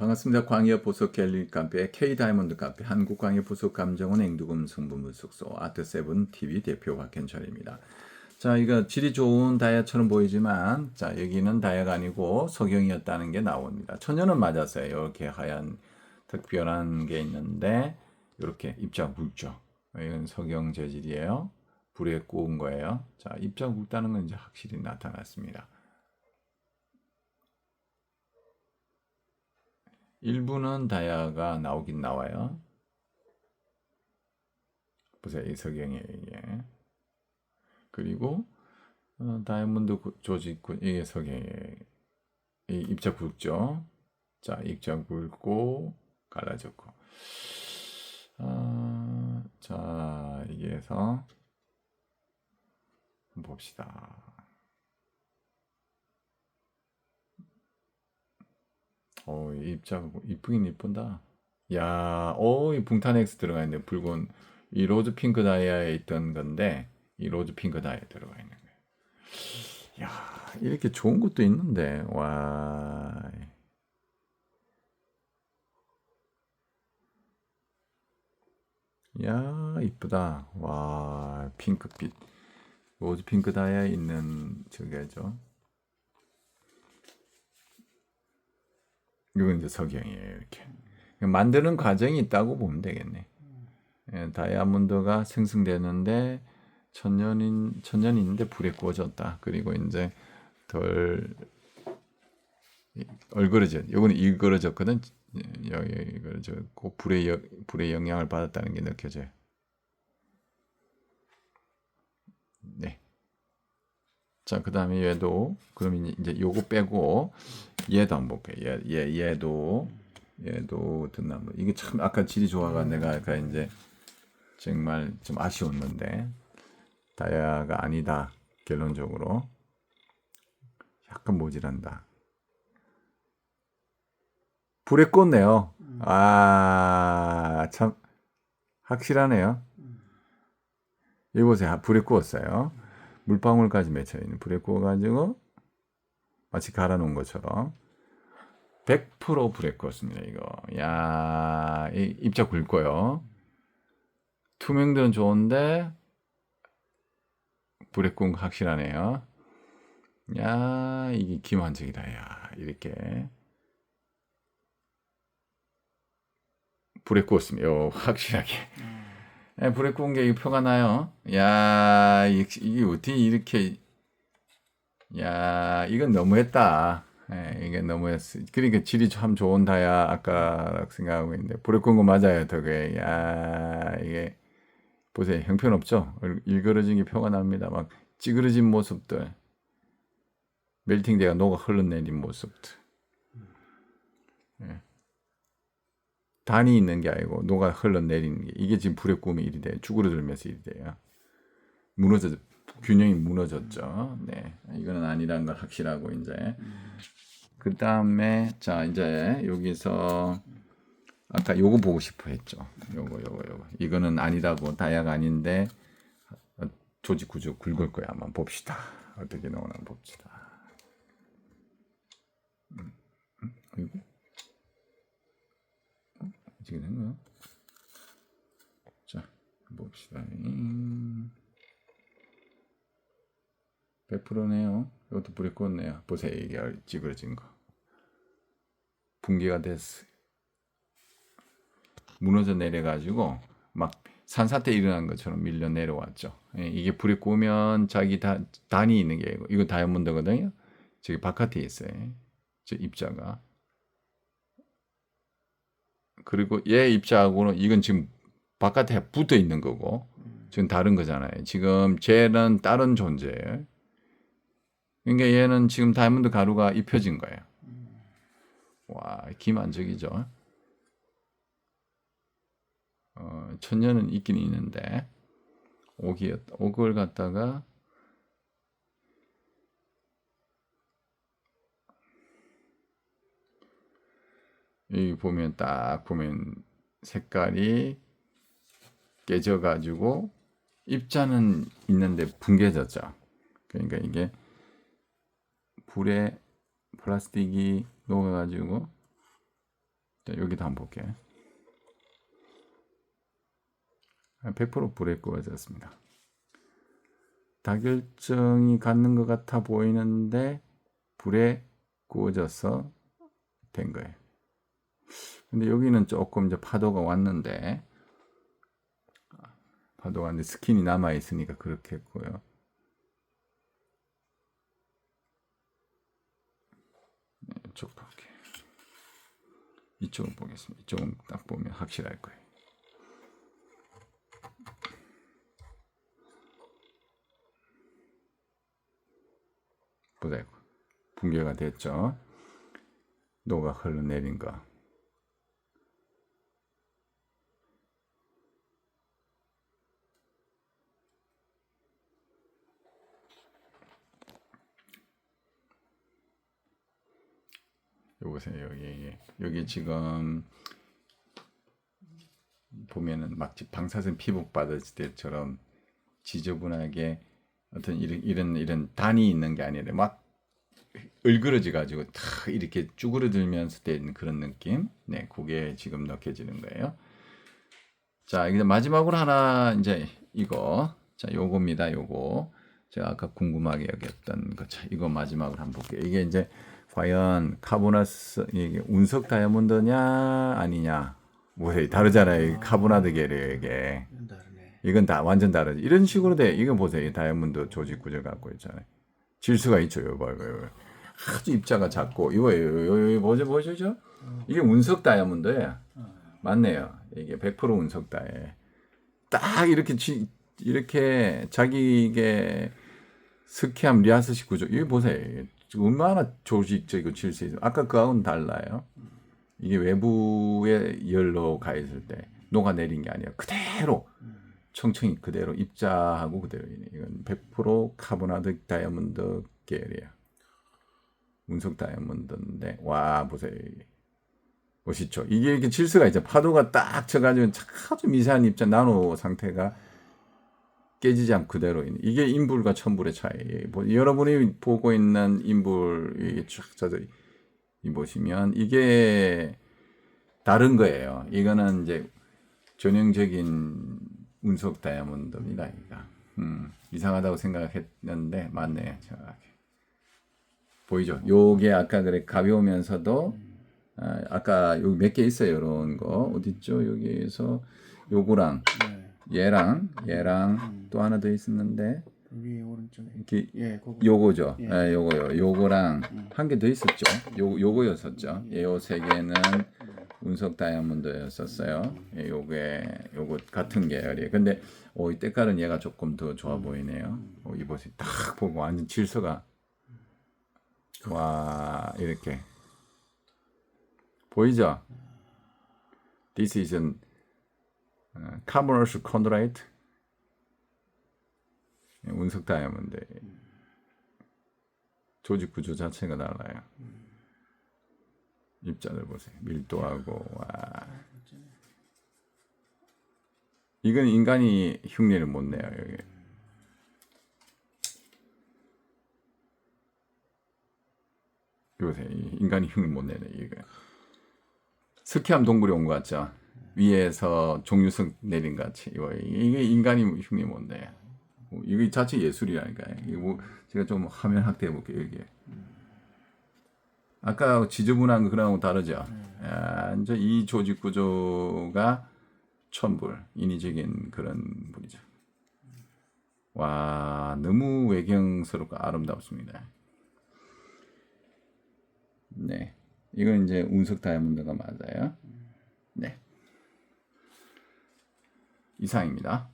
반갑습니다. 광역 보석 갤러리 카페 K 다이몬드 카페 한국 광역 보석 감정원 앵두금 성분물 숙소 아트 세븐 TV 대표 박현철입니다. 자, 이거 질이 좋은 다이아처럼 보이지만 자, 여기는 다이아가 아니고 석영이었다는 게 나옵니다. 천연은 맞았어요. 이렇게 하얀 특별한 게 있는데 이렇게 입자 굵죠. 이건 석영 재질이에요. 불에 구운 거예요. 자, 입자 굵다는 건 이제 확실히 나타났습니다. 일부는 다이아가 나오긴 나와요. 보세요, 이 석영이에요, 이게. 그리고 어, 다이아몬드 구- 조직군 이게 석영이에요. 이 입자 굵죠. 자, 입자 굵고 갈라졌고. 아, 자, 한번 봅시다. 어, 이 입자 이쁘긴 이쁜다. 야, 어, 이 붕탄 X 들어가 있네. 붉은 이 로즈 핑크 다이아에 있던 건데 이 로즈 핑크 다이아 들어가 있는 거예요. 야, 이렇게 좋은 것도 있는데 와. 야, 이쁘다. 와, 핑크빛. 로즈 핑크 다이아 있는 저게죠. 이건 이제 석영이에요, 이렇게. 만드는 과정이 있다고 보면 되겠네. 예, 다이아몬드가 생성되는데 천년인 천년인데 불에 구워졌다. 그리고 이제 덜 이- 얼그러져. 요거는 일그러졌거든. 예, 여기 일그러졌고 불의 여, 불의 영향을 받았다는 게 느껴져요. 네. 자, 그 다음에 얘도 그럼 이제 요거 빼고 얘도 한번 볼게요. 얘, 얘 얘도 얘도 등나무. 이게 참 아까 질이 좋아가 내가 아까 이제 정말 좀 아쉬웠는데 다이아가 아니다. 결론적으로 약간 모질한다. 불에 꽂네요. 아, 참 확실하네요. 보세요. 불에 구웠어요. 물방울까지 맺혀 있는 불에 구워가지고 마치 갈아놓은 것처럼 100% 불에 구웠습니다. 이거. 야, 이 입자 굵고요. 투명들은 좋은데 불에 구운 거 확실하네요. 야, 이게 기만적이다. 야, 이렇게 불에 구웠습니다. 요, 확실하게. 예, 불에 구운 게 표가 나요. 야, 이- 이게 어떻게 이렇게 야, 이건 너무했다. 예, 이게 너무했어. 그러니까 질이 참 좋은 다야 아까 생각하고 있는데 불에 구운 거 맞아요, 덕에. 야, 이게 보세요, 형편없죠. 얼- 일그러진 게 표가 납니다. 막 찌그러진 모습들, 멜팅대가 녹아 흘러내린 모습들. 예. 단이 있는 게 아니고 녹아 흘러내리는 게 이게 지금 불에 구우면 일이 돼요. 쭈그러들면서 일이 돼요. 무너져 균형이 무너졌죠. 네, 이거는 아니라는 걸 확실하고 이제 그 다음에 자 이제 여기서 아까 요거 보고 싶어 했죠. 요거 요거 요거 이거는 아니라고 다이아가 아닌데 어, 조직 구조 굵을 거야. 한번 봅시다. 어떻게 나오나 봅시다. 음, 음, 이거 어? 어떻게 된 거야? 자 봅시다. 음. 100%네요. 이것도 불에 꽂네요. 보세요. 이게 찌그러진 거. 붕괴가 됐어요. 무너져 내려가지고 막 산사태 일어난 것처럼 밀려 내려왔죠. 예, 이게 불에 꽂으면 자기 다, 단이 있는 게 이거 다이아몬드거든요. 저기 바깥에 있어요. 저 입자가. 그리고 얘 입자하고는 이건 지금 바깥에 붙어 있는 거고 지금 다른 거잖아요. 지금 쟤는 다른 존재예요. 그러니까 얘는 지금 다이아몬드 가루가 입혀진 거예요. 와, 기만적이죠. 어, 천년은 있긴 있는데 옥이었 옥을 갖다가 여기 보면 딱 보면 색깔이 깨져가지고 입자는 있는데 붕괴졌죠. 그러니까 이게 불에 플라스틱이 녹아가지고 자, 여기도 한번 볼게요. 100% 불에 구워졌습니다. 다결정이 갖는 것 같아 보이는데 불에 구워져서 된 거예요. 근데 여기는 조금 이제 파도가 왔는데 파도가 왔는데 스킨이 남아 있으니까 그렇게 했고요. 네, 이쪽 볼게. 이쪽은 보겠습니다. 이쪽은 딱 보면 확실할 거예요. 보세요. 붕괴가 됐죠. 녹아 흘러내린 거. 요보세요 여기 여기 지금 보면은 막 방사선 피복 받았을 때처럼 지저분하게 어떤 이런 이런 이런 단이 있는 게 아니라 막 을그러져 가지고 탁 이렇게 쭈그러들면서 되는 그런 느낌. 네, 그게 지금 느껴지는 거예요. 자, 이제 마지막으로 하나 이제 이거 자, 요겁니다. 요거 제가 아까 궁금하게 여겼던 거. 자, 이거 마지막으로 한번 볼게요. 이게 이제 과연 카보나스 이게 운석 다이아몬드냐 아니냐 뭐 다르잖아요. 이 카보나드 계열 이게 이건 다 완전 다르지. 이런 식으로 돼. 이거 보세요. 이 다이아몬드 조직 구조 갖고 있잖아요. 질 수가 있죠. 이거 이거. 아주 입자가 작고 이거 이거 이거 뭐죠 보시죠? 이게 운석 다이아몬드예요. 맞네요. 이게 100% 운석 다에 딱 이렇게 지, 이렇게 자기 이게 스키함 리아스식 구조 이거 보세요. 이게 얼마나 조직적이고 질서 있어. 아까 그하고는 달라요. 이게 외부에 열로 가 있을 때 녹아내린 게 아니라 그대로 청청이 그대로 입자하고 그대로. 이건 100% 카보나드 다이아몬드 계열이에요. 운석 다이아몬드인데 와 보세요. 멋있죠. 이게 이렇게 질서가 있죠. 파도가 딱 쳐가지고 아주 미세한 입자 나노 상태가 깨지지 않고 그대로 있는. 이게 인불과 천불의 차이. 뭐 여러분이 보고 있는 인불 이게 쫙 젖어 이 보시면 이게 다른 거예요. 이거는 이제 전형적인 운석 다이아몬드입니다. 이가 음, 이상하다고 생각했는데 맞네. 정확히. 보이죠? 요게 아까 그래 가벼우면서도 아, 아까 여기 몇 개 있어요. 이런 거 어디 있죠? 여기에서 요거랑 네. 얘랑 얘랑 또 하나 더 있었는데 위에 오른쪽에. 이렇게 예, 그거. 요거죠. 예. 예, 요거요. 요거랑 한 개 더 있었죠. 요 요거였었죠. 예, 요세 개는 운석 다이아몬드였었어요. 예, 요게 요거 같은 계열이에요. 근데 어, 이 때깔은 얘가 조금 더 좋아 보이네요. 어, 이 보세요. 딱 보고 완전 질서가 와 이렇게 보이죠? This is an chondrite. 예, 운석 다이아몬드. 조직 구조 자체가 달라요. 입자들 보세요. 밀도하고 와. 이건 인간이 흉내를 못 내요 여기. 이 인간이 흉을 못 내네 이거. 스키함 동굴이 온것 같죠. 위에서 종유석 내린 것 같이 이거 이게 인간이 흉내. 뭐 이거 자체 예술이라니까요. 이거 뭐 제가 좀 화면 확대해 볼게요 이게. 아까 지저분한 거 그랑하고 다르죠. 야, 이제 이 조직 구조가 천불 인위적인 그런 불이죠. 와 너무 외경스럽고 아름답습니다. 네, 이건 이제 운석 다이아몬드가 맞아요. 네, 이상입니다.